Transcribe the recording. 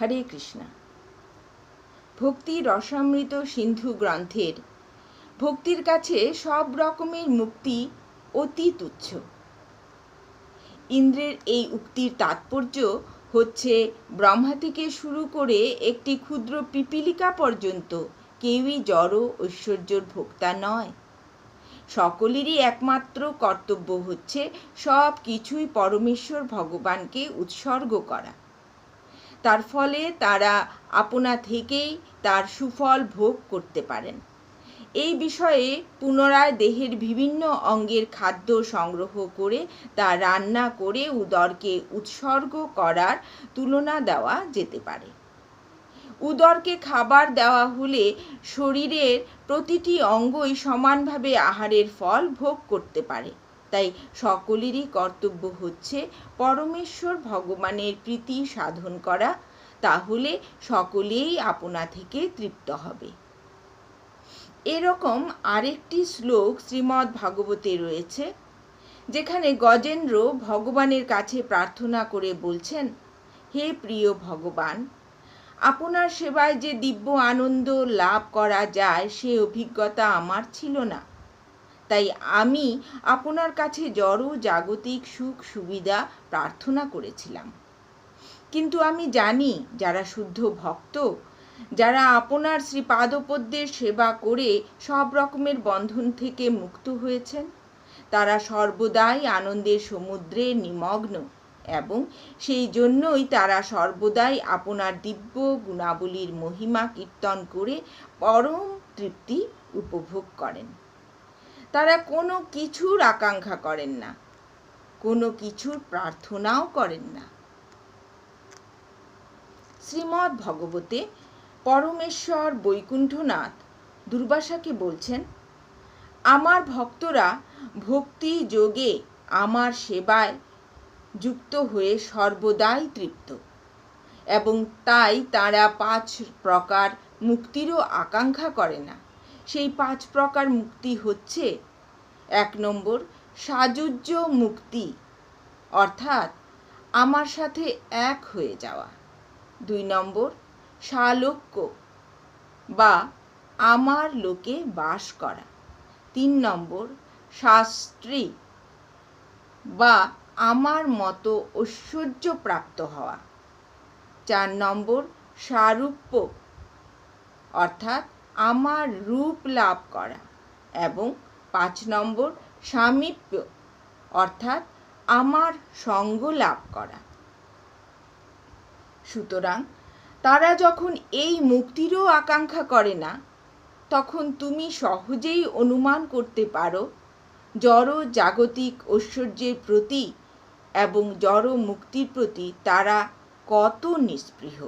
হরে কৃষ্ণা। ভক্তি রসামৃত সিন্ধু গ্রন্থের ভক্তির কাছে সব রকমের মুক্তি অতি তুচ্ছ। ইন্দ্রের এই উক্তির তাৎপর্য হচ্ছে ব্রহ্মা থেকে শুরু করে একটি ক্ষুদ্র পিপিলিকা পর্যন্ত কেউই জড় ঐশ্বর্যর ভোক্তা নয়। সকলেরই একমাত্র কর্তব্য হচ্ছে সব কিছুই পরমেশ্বর ভগবানকে উৎসর্গ করা। তার ফলে তারা আপনা থেকেই তার সুফল ভোগ করতে পারেন। এই বিষয়ে পুনরায় দেহের বিভিন্ন অঙ্গের খাদ্য সংগ্রহ করে তা রান্না করে উদরকে উৎসর্গ করার তুলনা দেওয়া যেতে পারে। উদরকে খাবার দেওয়া হলে শরীরের প্রতিটি অঙ্গই সমানভাবে আহারের ফল ভোগ করতে পারে। তাই সকলেরই কর্তব্য হচ্ছে পরমেশ্বর ভগবানের প্রীতি সাধন করা, তাহলে সকলেই আপনা থেকে তৃপ্ত হবে। এরকম আরেকটি শ্লোক শ্রীমদ্ ভাগবতে রয়েছে, যেখানে গজেন্দ্র ভগবানের কাছে প্রার্থনা করে বলছেন, হে প্রিয় ভগবান, আপনার সেবায় যে দিব্য আনন্দ লাভ করা যায়, সে অভিজ্ঞতা আমার ছিল না। তাই আমি আপনার কাছে জড়, জাগতিক সুখ, সুবিধা প্রার্থনা করেছিলাম। কিন্তু আমি জানি যারা শুদ্ধ ভক্ত, যারা আপনার শ্রীপাদপদ্মের সেবা করে সব রকমের বন্ধন থেকে মুক্ত হয়েছেন, তারা সর্বদাই আনন্দের সমুদ্রে নিমগ্ন এবং সেই জন্যই তারা সর্বদাই আপনার দিব্য গুণাবলীর মহিমা কীর্তন করে পরম তৃপ্তি উপভোগ করেন। তারা কোনো কিছুর আকাঙ্ক্ষা করেন না, কোনো কিছুর প্রার্থনাও করেন না। শ্রীমৎ ভগবতে পরমেশ্বর বৈকুণ্ঠনাথ দুর্বাসাকে বলছেন, আমার ভক্তরা ভক্তি যোগে আমার সেবায় যুক্ত হয়ে সর্বদাই তৃপ্ত, এবং তাই তারা পাঁচ প্রকার মুক্তিরও আকাঙ্ক্ষা করে না। সেই পাঁচ প্রকার মুক্তি হচ্ছে। এক নম্বর, সাজুজ্য মুক্তি, অর্থাৎ আমার সাথে এক হয়ে যাওয়া। দুই নম্বর শালোক্য বা আমার লোকে বাস করা। তিন নম্বর, শাস্ত্রী বা আমার মতো ঐশ্বর্য প্রাপ্ত হওয়া। চার নম্বর, সারূপ্য, অর্থাৎ আমার রূপ লাভ করা এবং পাঁচ নম্বর সামীপ্য, অর্থাৎ আমার সঙ্গ লাভ করা। সুতরাং তারা যখন এই মুক্তিরও আকাঙ্ক্ষা করে না, তখন তুমি সহজেই অনুমান করতে পারো, জড় জাগতিক ঐশ্বর্যের প্রতি এবং জড় মুক্তির প্রতি তারা কত নিস্পৃহ।